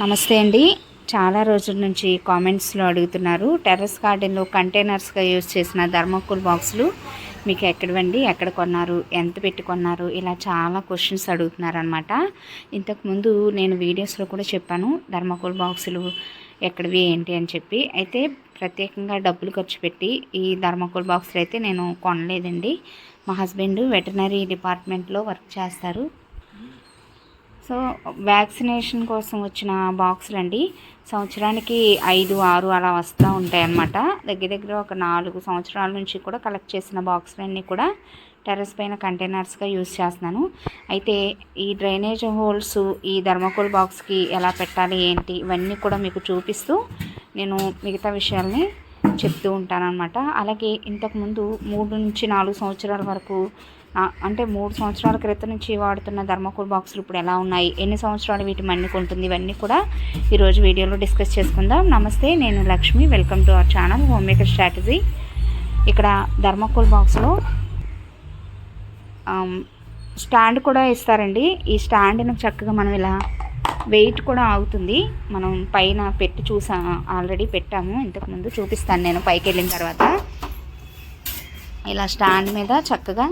నమస్తే అండి. చాలా రోజుల నుంచి కామెంట్స్లో అడుగుతున్నారు. టెర్రస్ గార్డెన్లో కంటైనర్స్గా యూజ్ చేసిన ధర్మకోల్ బాక్సులు మీకు ఎక్కడవండి? ఎక్కడ కొన్నారు? ఎంత పెట్టి కొన్నారు? ఇలా చాలా క్వశ్చన్స్ అడుగుతున్నారు అనమాట ఇంతకుముందు నేను వీడియోస్లో కూడా చెప్పాను ధర్మకోల్ బాక్సులు ఎక్కడివి ఏంటి అని చెప్పి. అయితే ప్రత్యేకంగా డబ్బులు ఖర్చు పెట్టి ఈ ధర్మకోల్ బాక్సులు అయితే నేను కొనలేదండి. మా హస్బెండ్ వెటనరీ డిపార్ట్మెంట్లో వర్క్ చేస్తారు. సో వ్యాక్సినేషన్ కోసం వచ్చిన బాక్సులు అండి సంవత్సరానికి ఐదు ఆరు అలా వస్తూ ఉంటాయి అన్నమాట దగ్గర దగ్గర ఒక నాలుగు సంవత్సరాల నుంచి కూడా కలెక్ట్ చేసిన బాక్సులన్నీ కూడా టెర్రస్ పైన కంటైనర్స్గా యూజ్ చేస్తున్నాను. అయితే ఈ డ్రైనేజ్ హోల్స్ ఈ ధర్మకోల్ బాక్స్కి ఎలా పెట్టాలి ఏంటి ఇవన్నీ కూడా మీకు చూపిస్తూ నేను మిగతా విషయాల్ని చెప్తూ ఉంటానన్నమాట. అలాగే ఇంతకుముందు మూడు నుంచి నాలుగు సంవత్సరాల వరకు అంటే మూడు సంవత్సరాల క్రితం నుంచి వాడుతున్న ధర్మకోల్ బాక్సులు ఇప్పుడు ఎలా ఉన్నాయి? ఎన్ని సంవత్సరాలు వీటి మన్నుకుంటుంది ఇవన్నీ కూడా ఈరోజు వీడియోలో డిస్కస్ చేసుకుందాం. నమస్తే నేను Lakshmi. Welcome to our channel home maker strategy. ఇక్కడ ధర్మకోల్ బాక్స్లో స్టాండ్ కూడా ఇస్తారండి. ఈ స్టాండ్ను చక్కగా మనం ఇలా వెయిట్ కూడా ఆగుతుంది. మనం పైన పెట్టి చూసా ఆల్రెడీ పెట్టాము. ఇంతకుముందు చూపిస్తాను నేను పైకి వెళ్ళిన తర్వాత. ఇలా స్టాండ్ మీద చక్కగా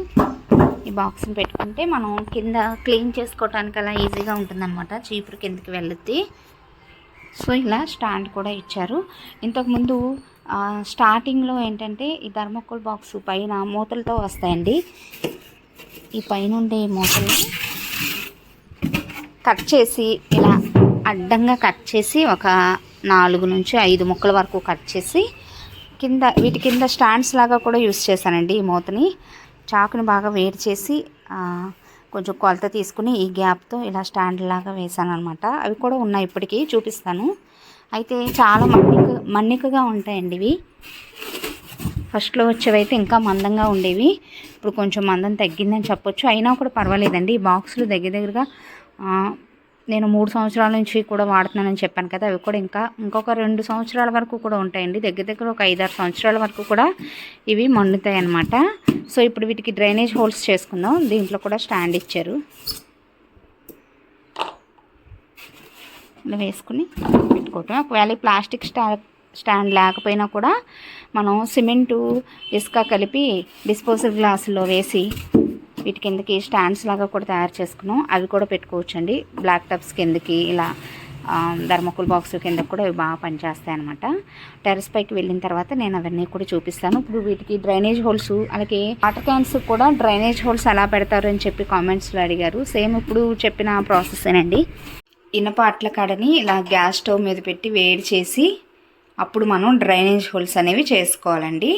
ఈ బాక్స్ని పెట్టుకుంటే మనం కింద క్లీన్ చేసుకోవటానికి అలా ఈజీగా ఉంటుందన్నమాట. చీపురు కిందకి వెళ్ళుద్ది. సో ఇలా స్టాండ్ కూడా ఇచ్చారు. ఇంతకుముందు స్టార్టింగ్లో ఏంటంటే ఈ థర్మకోల్ బాక్స్ పైన మూతలతో వస్తాయండి. ఈ పైన ఉండే మూతలు కట్ చేసి ఇలా అడ్డంగా కట్ చేసి ఒక నాలుగు నుంచి ఐదు ముక్కల వరకు కట్ చేసి కింద వీటి కింద స్టాండ్స్ లాగా కూడా యూస్ చేశానండి ఈ మూతని. చాకుని బాగా వేడి చేసి కొంచెం కొలత తీసుకుని ఈ గ్యాప్తో ఇలా స్టాండ్ లాగా వేసాను అనమాట అవి కూడా ఉన్నాయి ఇప్పటికీ చూపిస్తాను. అయితే చాలా మన్నిక మన్నికగా ఉంటాయండి ఇవి. ఫస్ట్లో వచ్చేవైతే ఇంకా మందంగా ఉండేవి. ఇప్పుడు కొంచెం మందం తగ్గిందని చెప్పొచ్చు. అయినా కూడా పర్వాలేదండి. ఈ బాక్సులు దగ్గర దగ్గరగా నేను మూడు సంవత్సరాల నుంచి కూడా వాడుతున్నానని చెప్పాను కదా అవి కూడా ఇంకా ఇంకొక రెండు సంవత్సరాల వరకు కూడా ఉంటాయండి. దగ్గర దగ్గర ఒక ఐదారు సంవత్సరాల వరకు కూడా ఇవి మండుతాయి అన్నమాట. సో ఇప్పుడు వీటికి డ్రైనేజ్ హోల్స్ చేసుకుందాం. దీంట్లో కూడా స్టాండ్ ఇచ్చారు. ఇలా వేసుకుని పెట్టుకోవటం. ఒకవేళ ప్లాస్టిక్ స్టా స్టాండ్ లేకపోయినా కూడా మనం సిమెంటు ఇసుక కలిపి డిస్పోజల్ గ్లాసులో వేసి వీటి కిందకి స్టాండ్స్ లాగా కూడా తయారు చేసుకున్నాం. అవి కూడా పెట్టుకోవచ్చండి. బ్లాక్ టబ్స్ కిందకి ఇలా ధర్మకుల్ బాక్స్ కింద కూడా అవి బాగా పనిచేస్తాయి అనమాట టెర్రస్ పైకి వెళ్ళిన తర్వాత నేను అవన్నీ కూడా చూపిస్తాను. ఇప్పుడు వీటికి డ్రైనేజ్ హోల్స్ అలాగే వాటర్ క్యాన్స్ కూడా డ్రైనేజ్ హోల్స్ ఎలా పెడతారు అని చెప్పి కామెంట్స్లో అడిగారు. సేమ్ ఇప్పుడు చెప్పిన ప్రాసెసేనండి. ఇనప అట్ల కాడని ఇలా గ్యాస్ స్టవ్ మీద పెట్టి వేడి చేసి అప్పుడు మనం డ్రైనేజ్ హోల్స్ అనేవి చేసుకోవాలండి.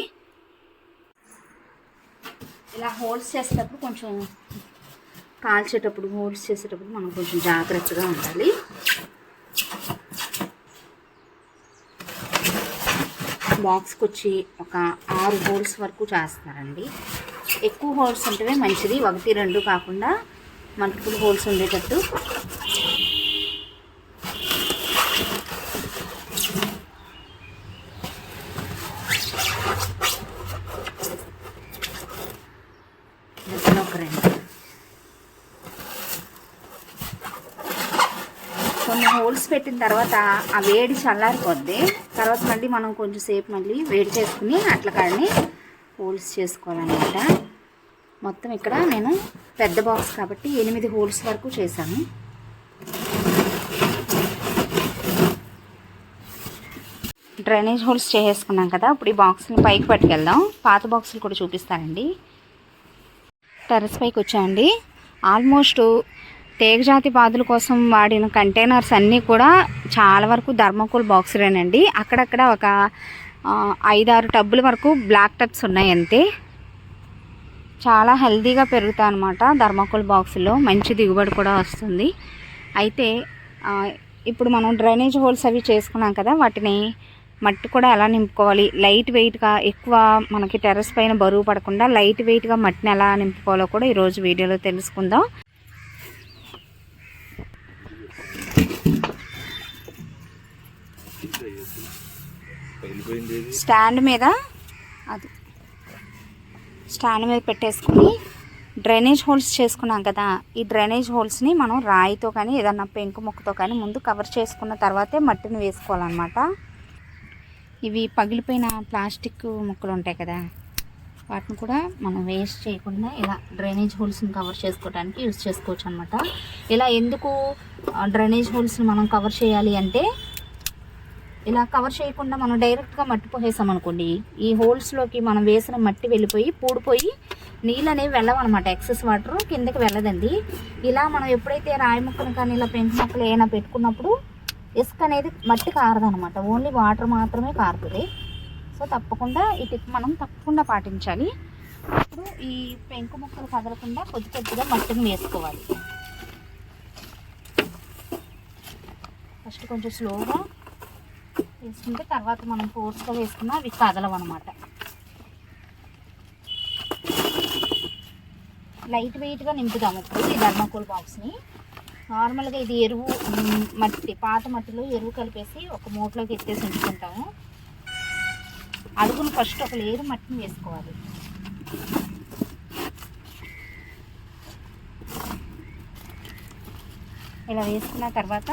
ఇలా హోల్స్ చేసేటప్పుడు కొంచెం కాల్చేటప్పుడు హోల్స్ చేసేటప్పుడు మనం కొంచెం జాగ్రత్తగా ఉండాలి. బాక్స్కి వచ్చి ఒక ఆరు హోల్స్ వరకు చేస్తారండి ఎక్కువ హోల్స్ ఉంటేనే మంచిది. ఒకటి రెండు కాకుండా మల్టిపుల్ హోల్స్ ఉండేటట్టు మధ్యలో ఒక రెండు కొన్ని హోల్స్ పెట్టిన తర్వాత ఆ వేడి చల్లారిపోద్ది. తర్వాత మళ్ళీ మనం కొంచెం సేపు మళ్ళీ వేడి చేసుకుని అట్ల కాడని హోల్స్ చేసుకోవాలన్నమాట. మొత్తం ఇక్కడ నేను పెద్ద బాక్స్ కాబట్టి ఎనిమిది హోల్స్ వరకు చేశాను. డ్రైనేజ్ హోల్స్ చేసుకున్నాం కదా ఇప్పుడు ఈ బాక్స్ని పైకి పట్టుకెళ్దాం. పాత బాక్సులు కూడా చూపిస్తానండి. టెర్రస్ పైకి వచ్చామండి. ఆల్మోస్ట్ తీగజాతి పాదుల కోసం వాడిన కంటైనర్స్ అన్నీ కూడా చాలా వరకు ధర్మకోల్ బాక్సులేనండి. అక్కడక్కడ ఒక ఐదారు టబ్బుల వరకు బ్లాక్ టబ్స్ ఉన్నాయి అంతే చాలా హెల్దీగా పెరుగుతాయి అనమాట ధర్మకోల్ బాక్సులో మంచి దిగుబడి కూడా వస్తుంది. అయితే ఇప్పుడు మనం డ్రైనేజ్ హోల్స్ అవి చేసుకున్నాం కదా వాటిని మట్టి కూడా ఎలా నింపుకోవాలి? లైట్ వెయిట్గా ఎక్కువ మనకి టెర్రస్ పైన బరువు పడకుండా లైట్ వెయిట్గా మట్టిని ఎలా నింపుకోవాలో కూడా ఈరోజు వీడియోలో తెలుసుకుందాం. స్టాండ్ మీద అది. స్టాండ్ మీద పెట్టేసుకుని డ్రైనేజ్ హోల్స్ చేసుకున్నాం కదా ఈ డ్రైనేజ్ హోల్స్ని మనం రాయితో కానీ ఏదన్నా పెంకు ముక్కతో కానీ ముందు కవర్ చేసుకున్న తర్వాతే మట్టిని వేసుకోవాలన్నమాట. ఇవి పగిలిపోయిన ప్లాస్టిక్ ముక్కలు ఉంటాయి కదా వాటిని కూడా మనం వేస్ట్ చేయకుండా ఇలా డ్రైనేజ్ హోల్స్ని కవర్ చేసుకోవడానికి యూజ్ చేసుకోవచ్చు అనమాట ఇలా ఎందుకు డ్రైనేజ్ హోల్స్ని మనం కవర్ చేయాలి అంటే ఇలా కవర్ చేయకుండా మనం డైరెక్ట్గా మట్టి పోసేసాం అనుకోండి ఈ హోల్స్లోకి మనం వేసిన మట్టి వెళ్ళిపోయి పూడిపోయి నీళ్ళు అనేవి వెళ్ళవన్నమాట. ఎక్సెస్ వాటర్ కిందకి వెళ్ళదండి. ఇలా మనం ఎప్పుడైతే రాయి ముక్కలు కానీ ఇలా పెంకు మొక్కలు ఏమైనా పెట్టుకున్నప్పుడు ఇసుక అనేది మట్టి కారదనమాట ఓన్లీ వాటర్ మాత్రమే కారుతుంది. సో తప్పకుండా ఈ టిప్ మనం తప్పకుండా పాటించాలి. ఇప్పుడు ఈ పెంకు ముక్కలు కదలకుండా కొద్ది కొద్దిగా మట్టిని వేసుకోవాలి. ఫస్ట్ కొంచెం స్లోగా వేసుకుంటే తర్వాత మనం ఫోర్స్గా వేసుకున్నా అవి కదలవన్నమాట లైట్ వెయిట్గా నింపుదాము ఇప్పుడు ఈ ధర్మకోల్ బాక్స్ని నార్మల్గా ఇది ఎరువు మట్టి పాత మట్టిలో ఎరువు కలిపేసి ఒక మూటలోకి ఎత్తేసి ఉంచుకుంటాము. అడుగును ఫస్ట్ ఒక లేరు మట్టిని వేసుకోవాలి. ఇలా వేసుకున్న తర్వాత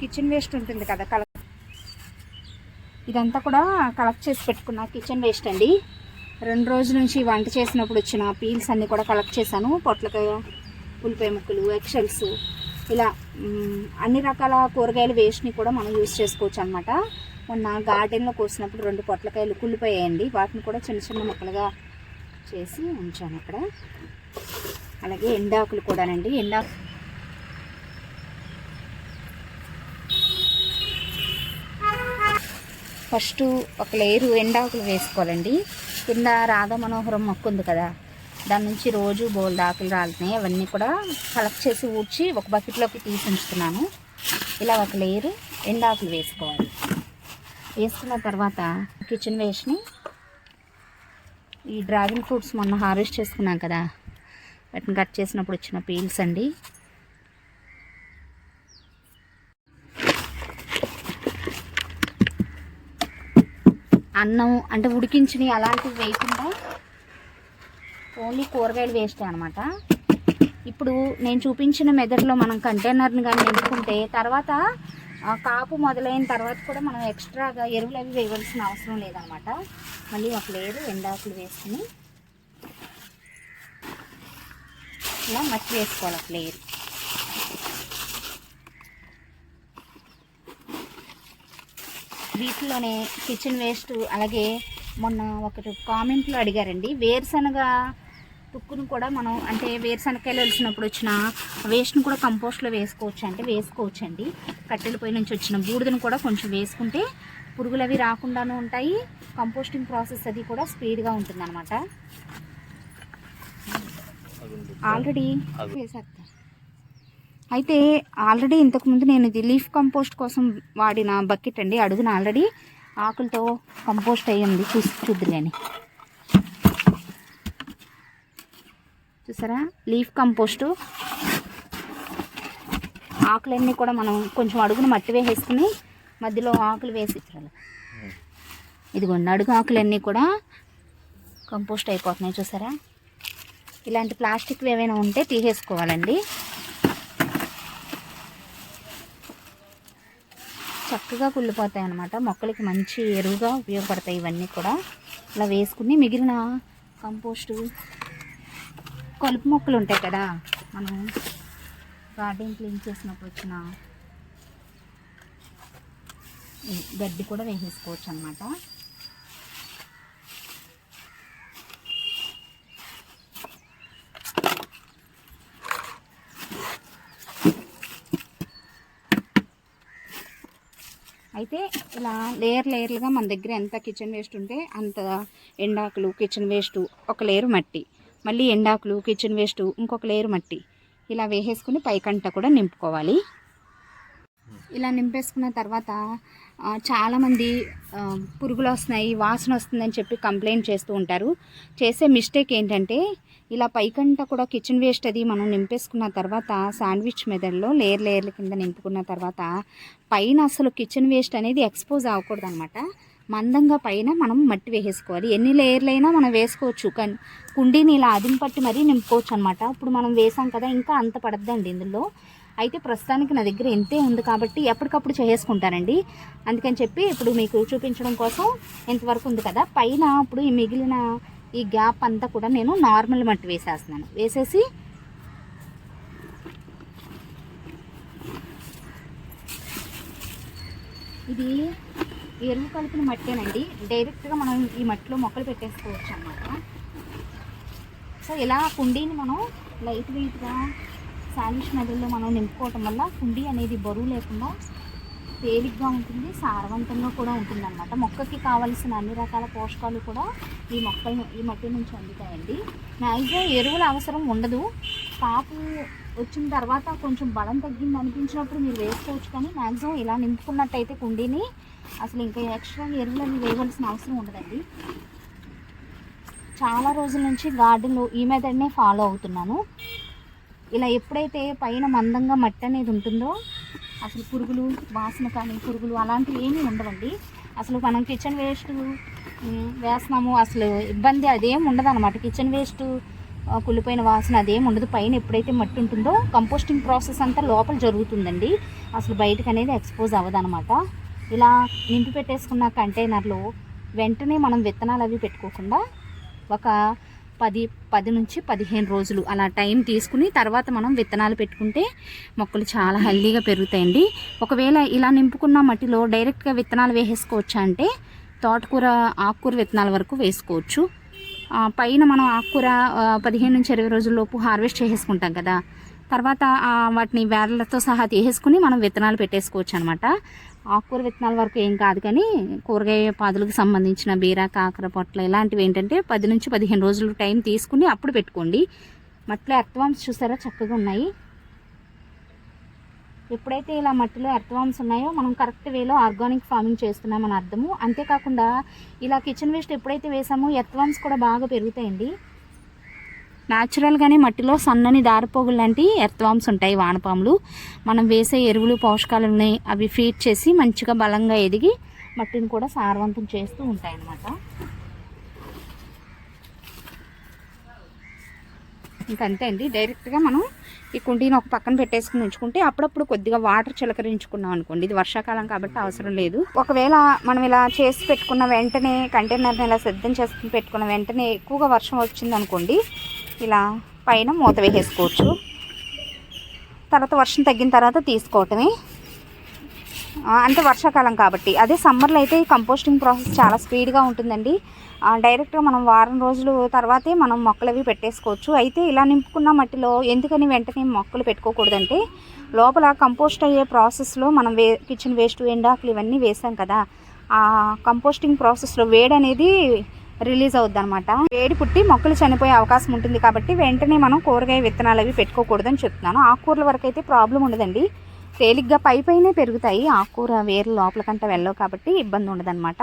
కిచెన్ వేస్ట్ ఉంటుంది కదా కల ఇదంతా కూడా కలెక్ట్ చేసి పెట్టుకున్న కిచెన్ వేస్ట్ అండి. రెండు రోజుల నుంచి వంట చేసినప్పుడు వచ్చిన పీల్స్ అన్నీ కూడా కలెక్ట్ చేశాను. పొట్లకాయ ఉల్లిపాయ ముక్కలు ఎక్షల్స్ ఇలా అన్ని రకాల కూరగాయల వేస్ట్ని కూడా మనం యూజ్ చేసుకోవచ్చు అనమాట మొన్న గార్డెన్లో కోసినప్పుడు రెండు పొట్లకాయలు కుళ్ళిపోయాయండి. వాటిని కూడా చిన్న చిన్న ముక్కలుగా చేసి ఉంచాను అక్కడ. అలాగే ఎండాకులు కూడానండి. ఎండాకు ఫస్ట్ ఒక లేరు ఎండాకులు వేసుకోవాలండి. కింద రాధా మనోహరం మొక్క ఉంది కదా దాని నుంచి రోజు బోల్డ్ ఆకులు రాలుతున్నాయి అవన్నీ కూడా కలెక్ట్ చేసి ఊడ్చి ఒక బకెట్లోకి తీసి ఉంచుతున్నాను. ఇలా ఒక లేరు ఎండాకులు వేసుకోవాలి. వేసుకున్న తర్వాత కిచెన్ వేస్ట్ని ఈ డ్రాగన్ ఫ్రూట్స్ మొన్న హార్వెస్ట్ చేసుకున్నాం కదా వాటిని కట్ చేసినప్పుడు వచ్చిన పీల్స్ అండి. అన్నం అంటే ఉడికించినవి అలాంటివి వేయకుండా ఓన్లీ కూరగాయలు వేస్ట్ అనమాట ఇప్పుడు నేను చూపించిన మెదడులో మనం కంటైనర్ని కానీ నింపుకుంటే తర్వాత ఆ, కాపు మొదలైన తర్వాత కూడా మనం ఎక్స్ట్రాగా ఎరువులు అవి వేయవలసిన అవసరం లేదనమాట మళ్ళీ ఒక లేరు ఎండాకులు వేసుకుని. ఇలా మట్టి వేసుకోవాలి ఒక లేరు వీటిలోనే కిచెన్ వేస్ట్ అలాగే మొన్న ఒకటి కామెంట్లో అడిగారండి. వేరుశనగ తుక్కును కూడా మనం అంటే వేరుశనగకాయలు వెలిసినప్పుడు వచ్చిన వేస్ట్ని కూడా కంపోస్ట్లో వేసుకోవచ్చు అంటే వేసుకోవచ్చు అండి కట్టెల పొయ్యి నుంచి వచ్చిన బూడిదను కూడా కొంచెం వేసుకుంటే పురుగులు అవి రాకుండాను ఉంటాయి. కంపోస్టింగ్ ప్రాసెస్ అది కూడా స్పీడ్గా ఉంటుంది అనమాట ఆల్రెడీ అయితే ఆల్రెడీ ఇంతకుముందు నేను ఇది లీఫ్ కంపోస్ట్ కోసం వాడిన బకెట్ అండి. అడుగున ఆల్రెడీ ఆకులతో కంపోస్ట్ అయ్యింది చూసి చూద్దులేని చూసారా? Leaf compost. ఆకులన్నీ కూడా మనం కొంచెం అడుగున మట్టి వేసేసుకుని మధ్యలో ఆకులు వేసి ఇచ్చారు ఇదిగోండి అడుగు ఆకులన్నీ కూడా కంపోస్ట్ అయిపోతున్నాయి. చూసారా? ఇలాంటి ప్లాస్టిక్ ఏవైనా ఉంటే తీసేసుకోవాలండి. చక్కగా కుళ్ళిపోతాయి అన్నమాట మొక్కలకి మంచి ఎరువుగా ఉపయోగపడతాయి ఇవన్నీ కూడా. ఇలా వేసుకుని మిగిలిన కంపోస్టు కలుపు మొక్కలు ఉంటాయి కదా మనం గార్డెన్ క్లీన్ చేసినప్పుడు వచ్చిన గడ్డి కూడా వేసేసుకోవచ్చు అనమాట అయితే ఇలా లేయర్ లేయర్లుగా మన దగ్గర ఎంత కిచెన్ వేస్ట్ ఉంటే అంత ఎండాకులు కిచెన్ వేస్ట్ ఒక లేయర్ మట్టి. మళ్ళీ ఎండాకులు కిచెన్ వేస్ట్ ఇంకొక లేయర్ మట్టి. ఇలా వేసేసుకుని పైకంట కూడా నింపుకోవాలి. ఇలా నింపేసుకున్న తర్వాత చాలామంది పురుగులు వస్తున్నాయి వాసన వస్తుందని చెప్పి కంప్లైంట్ చేస్తూ ఉంటారు. చేసే మిస్టేక్ ఏంటంటే ఇలా పైకంట కూడా కిచెన్ వేస్ట్ అది మనం నింపేసుకున్న తర్వాత శాండ్విచ్ మెదడులో లేయర్ లేయర్ల కింద నింపుకున్న తర్వాత పైన అసలు కిచెన్ వేస్ట్ అనేది ఎక్స్పోజ్ అవ్వకూడదు అనమాట మందంగా పైన మనం మట్టి వేసేసుకోవాలి. ఎన్ని లేయర్లు అయినా మనం వేసుకోవచ్చు. కానీ కుండీని ఇలా అదిం పట్టి మరీ నింపుకోవచ్చు అనమాట ఇప్పుడు మనం వేసాం కదా ఇంకా అంత పడద్దండి ఇందులో. అయితే ప్రస్తుతానికి నా దగ్గర ఎంతే ఉంది కాబట్టి ఎప్పటికప్పుడు చేసుకుంటానండి అందుకని చెప్పి ఇప్పుడు మీకు చూపించడం కోసం ఎంతవరకు ఉంది కదా. పైన ఇప్పుడు ఈ మిగిలిన ఈ గ్యాప్ అంతా కూడా నేను నార్మల్ మట్టి వేసేస్తున్నాను. వేసేసి ఇది ఎరువు కలిపిన మట్టేనండి. డైరెక్ట్గా మనం ఈ మట్టిలో మొక్కలు పెట్టేసుకోవచ్చు అన్నమాట. సో ఇలా కుండీని మనం లైట్ వెయిట్గా శాలిష్ మెదడులో మనం నింపుకోవటం వల్ల కుండీ అనేది బరువు లేకుండా తేలిగ్గా ఉంటుంది సారవంతంగా కూడా ఉంటుందన్నమాట. మొక్కకి కావలసిన అన్ని రకాల పోషకాలు కూడా ఈ మొక్కలు ఈ మట్టి నుంచి అందుతాయండి. మ్యాక్సిమం ఎరువుల అవసరం ఉండదు. కాపు వచ్చిన తర్వాత కొంచెం బలం తగ్గింది అనిపించినప్పుడు మీరు వేసుకోవచ్చు కానీ మ్యాక్సిమం ఇలా నింపుకున్నట్టయితే కుండీని అసలు ఇంకా ఎక్స్ట్రా ఎరువులు అవి వేయవలసిన అవసరం ఉండదండి. చాలా రోజుల నుంచి గార్డెన్లో ఈ మెథడ్నే ఫాలో అవుతున్నాను. ఇలా ఎప్పుడైతే పైన మందంగా మట్టి అనేది ఉంటుందో అసలు పురుగులు వాసన కానీ పురుగులు అలాంటివి ఏమీ ఉండవండి. అసలు మనం కిచెన్ వేస్ట్ వేస్తున్నాము అసలు ఇబ్బంది అదేం ఉండదు అనమాట కిచెన్ వేస్ట్ కుళ్ళిపోయిన వాసన అదేం ఉండదు. పైన ఎప్పుడైతే మట్టి ఉంటుందో కంపోస్టింగ్ ప్రాసెస్ అంతా లోపల జరుగుతుందండి. అసలు బయటకు అనేది ఎక్స్పోజ్ అవ్వదనమాట ఇలా నింపి పెట్టేసుకున్న కంటైనర్లో వెంటనే మనం విత్తనాలు అవి పెట్టుకోకుండా ఒక పది పది నుంచి పదిహేను రోజులు అలా టైం తీసుకుని తర్వాత మనం విత్తనాలు పెట్టుకుంటే మొక్కలు చాలా హెల్దీగా పెరుగుతాయండి. ఒకవేళ ఇలా నింపుకున్న మట్టిలో డైరెక్ట్గా విత్తనాలు వేసేసుకోవచ్చా అంటే తోటకూర ఆకుకూర విత్తనాల వరకు వేసుకోవచ్చు. పైన మనం ఆకుకూర పదిహేను నుంచి ఇరవై రోజుల్లోపు హార్వెస్ట్ చేసేసుకుంటాం కదా. తర్వాత వాటిని వేర్లతో సహా తీసేసుకుని మనం విత్తనాలు పెట్టేసుకోవచ్చు అనమాట ఆకుకూర విత్తనాల వరకు ఏం కాదు కానీ కూరగాయ పాదులకు సంబంధించిన బీర కాకర పొట్ల ఇలాంటివి ఏంటంటే పది నుంచి పదిహేను రోజులు టైం తీసుకుని అప్పుడు పెట్టుకోండి. మట్టిలో ఎర్త్వామ్స్ చూసారా? చక్కగా ఉన్నాయి. ఎప్పుడైతే ఇలా మట్టిలో ఎర్త్వామ్స్ ఉన్నాయో మనం కరెక్ట్ వేలో ఆర్గానిక్ ఫార్మింగ్ చేస్తున్నామని అర్థము. అంతేకాకుండా ఇలా కిచెన్ వేస్ట్ ఎప్పుడైతే వేసామో ఎర్త్వామ్స్ కూడా బాగా పెరుగుతాయండి. న్యాచురల్గానే మట్టిలో సన్నని దారిపోగులు లాంటి ఎర్త్వామ్స్ ఉంటాయి వానపాములు. మనం వేసే ఎరువులు పోషకాలని అవి ఫీడ్ చేసి మంచిగా బలంగా ఎదిగి మట్టిని కూడా సారవంతం చేస్తూ ఉంటాయి అన్నమాట ఇంకంతే అండి. డైరెక్ట్గా మనం ఈ కుండీని ఒక పక్కన పెట్టేసుకుని ఉంచుకుంటే అప్పుడప్పుడు కొద్దిగా వాటర్ చిలకరించుకున్నాం అనుకోండి. ఇది వర్షాకాలం కాబట్టి అవసరం లేదు. ఒకవేళ మనం ఇలా చేసి పెట్టుకున్న వెంటనే కంటైనర్ని ఇలా సిద్ధం చేసుకుని పెట్టుకున్న వెంటనే ఎక్కువగా వర్షం వచ్చింది అనుకోండి ఇలా పైన మూత వేసేసుకోవచ్చు. తర్వాత వర్షం తగ్గిన తర్వాత తీసుకోవటమే. అంటే వర్షాకాలం కాబట్టి. అదే సమ్మర్లో అయితే కంపోస్టింగ్ ప్రాసెస్ చాలా స్పీడ్గా ఉంటుందండి. డైరెక్ట్గా మనం వారం రోజులు తర్వాతే మనం మొక్కలు అవి పెట్టేసుకోవచ్చు. అయితే ఇలా నింపుకున్న మట్టిలో ఎందుకని వెంటనే మొక్కలు పెట్టుకోకూడదంటే లోపల కంపోస్ట్ అయ్యే ప్రాసెస్లో మనం వే కిచెన్ వేస్ట్ ఎండాకులు ఇవన్నీ వేసాం కదా ఆ కంపోస్టింగ్ ప్రాసెస్లో వేడి అనేది రిలీజ్ అవుద్ది అనమాట వేడి పుట్టి మొక్కలు చనిపోయే అవకాశం ఉంటుంది కాబట్టి వెంటనే మనం కూరగాయ విత్తనాలు అవి పెట్టుకోకూడదని చెప్తున్నాను. ఆకుకూరల వరకు అయితే ప్రాబ్లం ఉండదండి. తేలిగ్గా పై పైనే పెరుగుతాయి. ఆకుకూర వేరు లోపలికంట వెళ్ళవు కాబట్టి ఇబ్బంది ఉండదన్నమాట.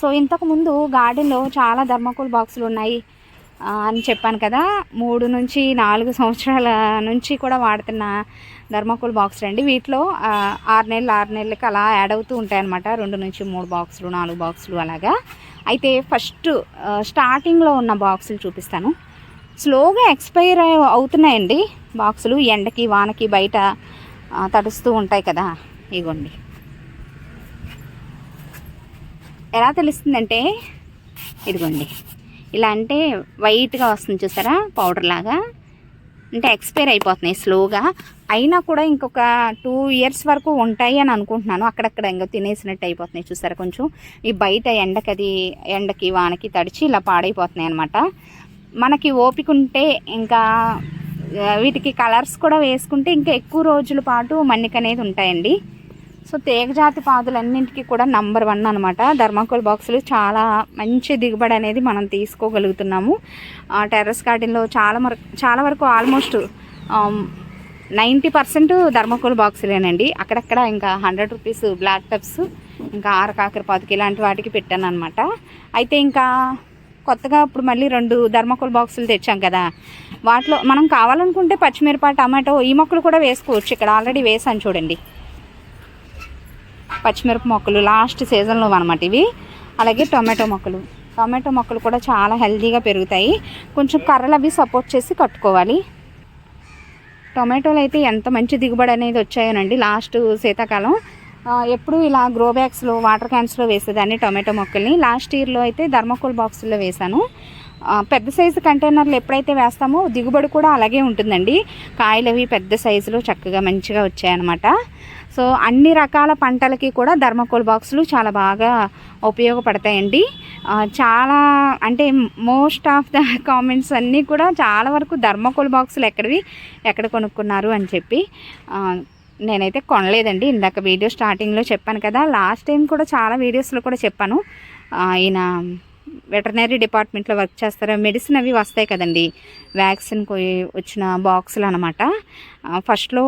సో ఇంతకుముందు గార్డెన్లో చాలా ధర్మకోల్ బాక్సులు ఉన్నాయి అని చెప్పాను కదా మూడు నుంచి నాలుగు సంవత్సరాల నుంచి కూడా వాడుతున్న ధర్మాకోల్ బాక్సులు అండి. వీటిలో ఆరు నెలలు ఆరు నెలలకి అలా యాడ్ అవుతూ ఉంటాయి అనమాట రెండు నుంచి మూడు బాక్సులు నాలుగు బాక్సులు అలాగా. అయితే ఫస్ట్ స్టార్టింగ్లో ఉన్న బాక్సులు చూపిస్తాను. స్లోగా ఎక్స్పైర్ అవుతున్నాయండి బాక్సులు. ఎండకి వానకి బయట తడుస్తూ ఉంటాయి కదా ఇగోండి. ఎలా తెలుస్తుందంటే ఇదిగోండి. ఇలా అంటే వైట్గా వస్తుంది చూసారా? పౌడర్ లాగా. అంటే ఎక్స్పైర్ అయిపోతున్నాయి స్లోగా అయినా కూడా ఇంకొక టూ ఇయర్స్ వరకు ఉంటాయి అని అనుకుంటున్నాను. అక్కడక్కడ ఇంకా తినేసినట్టు అయిపోతున్నాయి చూసారా కొంచెం. ఈ బయట ఎండకి అది ఎండకి వానకి తడిచి ఇలా పాడైపోతున్నాయి అనమాట మనకి ఓపిక ఉంటే ఇంకా వీటికి కలర్స్ కూడా వేసుకుంటే ఇంకా ఎక్కువ రోజుల పాటు మన్నిక అనేది ఉంటాయండి. సో తీగజాతి పాదులన్నింటికి కూడా నంబర్ వన్ అనమాట ధర్మాకోల్ బాక్సులు చాలా మంచి దిగుబడి అనేది మనం తీసుకోగలుగుతున్నాము. ఆ, టెర్రస్ గార్డెన్లో చాలా వరకు చాలా వరకు ఆల్మోస్ట్ నైంటీ పర్సెంట్ ధర్మకోల్ బాక్సులేనండి అక్కడక్కడ ఇంకా హండ్రెడ్ రూపీస్ బ్లాక్ టప్స్ ఇంకా ఆరకాకర పాతికి ఇలాంటి వాటికి పెట్టాను అనమాట అయితే ఇంకా కొత్తగా ఇప్పుడు మళ్ళీ రెండు ధర్మకోల్ బాక్సులు తెచ్చాం కదా. వాటిలో మనం కావాలనుకుంటే పచ్చిమిరప టమాటో ఈ మొక్కలు కూడా వేసుకోవచ్చు. ఇక్కడ ఆల్రెడీ వేసాను చూడండి. పచ్చిమిరప మొక్కలు లాస్ట్ సీజన్లో అనమాట ఇవి. అలాగే టొమాటో మొక్కలు. టొమాటో మొక్కలు కూడా చాలా హెల్తీగా పెరుగుతాయి. కొంచెం కర్రలు అవి సపోర్ట్ చేసి కట్టుకోవాలి. టొమాటోలు అయితే ఎంత మంచి దిగుబడి అనేది వచ్చాయోనండి లాస్ట్ శీతాకాలం. ఎప్పుడు ఇలా గ్రో బ్యాగ్స్లో వాటర్ క్యాన్స్లో వేసేదాన్ని టొమాటో మొక్కల్ని. లాస్ట్ ఇయర్లో అయితే ధర్మకోల్ బాక్సుల్లో వేశాను పెద్ద సైజు కంటైనర్లు ఎప్పుడైతే వేస్తామో దిగుబడి కూడా అలాగే ఉంటుందండి. కాయలు అవి పెద్ద సైజులో చక్కగా మంచిగా వచ్చాయన్నమాట. సో అన్ని రకాల పంటలకి కూడా ధర్మకోల్ బాక్సులు చాలా బాగా ఉపయోగపడతాయండి. చాలా అంటే మోస్ట్ ఆఫ్ ద కామెంట్స్ అన్నీ కూడా చాలా వరకు ధర్మకోల్ బాక్సులు ఎక్కడివి ఎక్కడ కొనుక్కున్నారు అని చెప్పి నేనైతే కొనలేదండి. ఇందాక వీడియో స్టార్టింగ్లో చెప్పాను కదా లాస్ట్ టైం కూడా చాలా వీడియోస్లో కూడా చెప్పాను. ఈయన వెటర్నరీ డిపార్ట్మెంట్లో వర్క్ చేస్తారు మెడిసిన్ అవి వస్తాయి కదండి వ్యాక్సిన్ వచ్చిన బాక్సులు అనమాట ఫస్ట్లో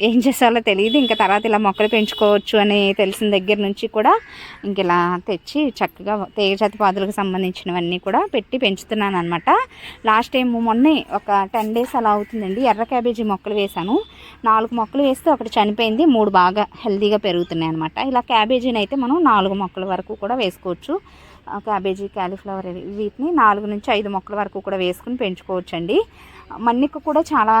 ఏం చేసాలో తెలియదు. ఇంకా తర్వాత ఇలా మొక్కలు పెంచుకోవచ్చు అని తెలిసిన దగ్గర నుంచి కూడా ఇంక ఇలా తెచ్చి చక్కగా తీగజాతి పాదులకు సంబంధించినవన్నీ కూడా పెట్టి పెంచుతున్నాను అనమాట లాస్ట్ టైం మొన్నే ఒక టెన్ డేస్ అలా అవుతుందండి. ఎర్ర క్యాబేజీ మొక్కలు వేశాను. నాలుగు మొక్కలు వేస్తే ఒకటి చనిపోయింది. మూడు బాగా హెల్దీగా పెరుగుతున్నాయి అనమాట ఇలా క్యాబేజీని అయితే మనం నాలుగు మొక్కల వరకు కూడా వేసుకోవచ్చు. క్యాబేజీ క్యాలీఫ్లవర్ వీటిని నాలుగు నుంచి ఐదు మొక్కల వరకు కూడా వేసుకుని పెంచుకోవచ్చండి. మన్నిక కూడా చాలా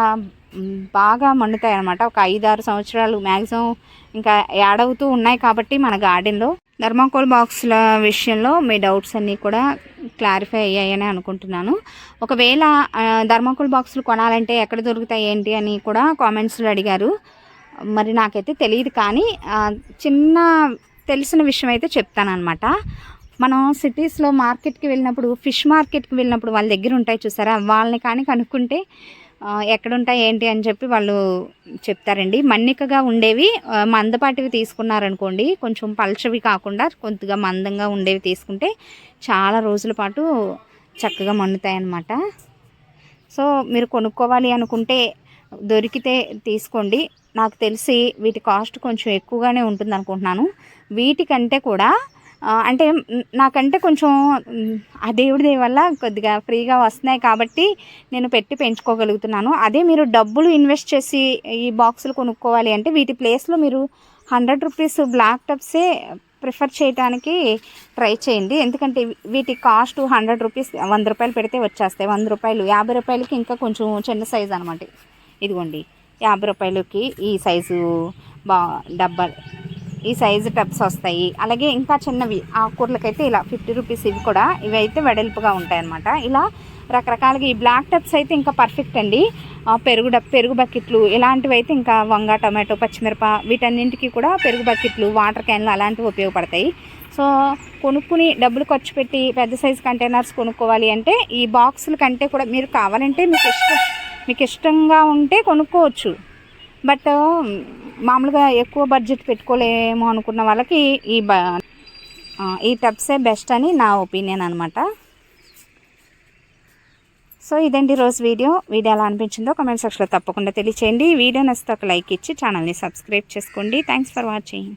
బాగా మండుతాయి అనమాట ఒక ఐదు ఆరు సంవత్సరాలు మ్యాక్సిమం ఇంకా యాడ్ అవుతూ ఉన్నాయి కాబట్టి మన గార్డెన్లో. ధర్మాకోల్ బాక్స్ల విషయంలో మీ డౌట్స్ అన్నీ కూడా క్లారిఫై అయ్యాయని అనుకుంటున్నాను. ఒకవేళ ధర్మాకోల్ బాక్సులు కొనాలంటే ఎక్కడ దొరుకుతాయి ఏంటి అని కూడా కామెంట్స్లో అడిగారు. మరి నాకైతే తెలియదు కానీ చిన్న తెలిసిన విషయం అయితే చెప్తానమాట మనం సిటీస్లో మార్కెట్కి వెళ్ళినప్పుడు ఫిష్ మార్కెట్కి వెళ్ళినప్పుడు వాళ్ళ దగ్గర ఉంటాయి చూసారా? వాళ్ళని కానీ కనుక్కుంటే ఎక్కడుంటాయి ఎక్కడ ఉంటాయి ఏంటి అని చెప్పి వాళ్ళు చెప్తారండి. మన్నికగా ఉండేవి మందపాటివి తీసుకున్నారనుకోండి కొంచెం పల్చవి కాకుండా కొద్దిగా మందంగా ఉండేవి తీసుకుంటే చాలా రోజుల పాటు చక్కగా మండుతాయి అన్నమాట సో మీరు కొనుక్కోవాలి అనుకుంటే దొరికితే తీసుకోండి. నాకు తెలిసి వీటి కాస్ట్ కొంచెం ఎక్కువగానే ఉంటుంది అనుకుంటున్నాను వీటికంటే కూడా అంటే నాకంటే కొంచెం ఆ దేవుడి దయ వల్ల కొద్దిగా ఫ్రీగా వస్తున్నాయి కాబట్టి నేను పెట్టి పెంచుకోగలుగుతున్నాను. అదే మీరు డబ్బులు ఇన్వెస్ట్ చేసి ఈ బాక్సులు కొనుక్కోవాలి అంటే వీటి ప్లేస్లో మీరు hundred rupees black tubs prefer చేయడానికి ట్రై చేయండి. ఎందుకంటే వీటి కాస్ట్ హండ్రెడ్ రూపీస్ వంద రూపాయలు పెడితే వచ్చేస్తాయి. వంద రూపాయలు యాభై రూపాయలకి ఇంకా కొంచెం చిన్న సైజు అనమాట. ఇదిగోండి యాభై రూపాయలకి ఈ సైజు బా డబ్బా ఈ సైజు టబ్స్ వస్తాయి. అలాగే ఇంకా చిన్నవి ఆకుకూరలకైతే ఇలా ఫిఫ్టీ రూపీస్ ఇవి కూడా ఇవి అయితే వెడల్పుగా ఉంటాయన్నమాట. ఇలా రకరకాలుగా ఈ బ్లాక్ టబ్స్ అయితే ఇంకా పర్ఫెక్ట్ అండి. పెరుగు పెరుగు బకెట్లు ఇలాంటివి అయితే ఇంకా వంగ టమాటో పచ్చిమిరప వీటన్నింటికి కూడా పెరుగు బకెట్లు వాటర్ క్యాన్లు అలాంటివి ఉపయోగపడతాయి. సో కొనుక్కుని డబ్బులు ఖర్చు పెట్టి పెద్ద సైజు కంటైనర్స్ కొనుక్కోవాలి అంటే ఈ బాక్సుల కంటే కూడా మీరు కావాలంటే మీకు ఇష్టం మీకు ఇష్టంగా ఉంటే కొనుక్కోవచ్చు. బట్ మామూలుగా ఎక్కువ బడ్జెట్ పెట్టుకోలేము అనుకున్న వాళ్ళకి ఈ బ ఈ టబ్సే బెస్ట్ అని నా ఒపీనియన్ అనమాట సో ఇదండి రోజు వీడియో. వీడియో ఎలా అనిపించిందో కమెంట్ సెక్షన్లో తప్పకుండా తెలియచేయండి. వీడియో నచ్చితే ఒక లైక్ ఇచ్చి ఛానల్ని సబ్స్క్రైబ్ చేసుకోండి. Thanks for watching.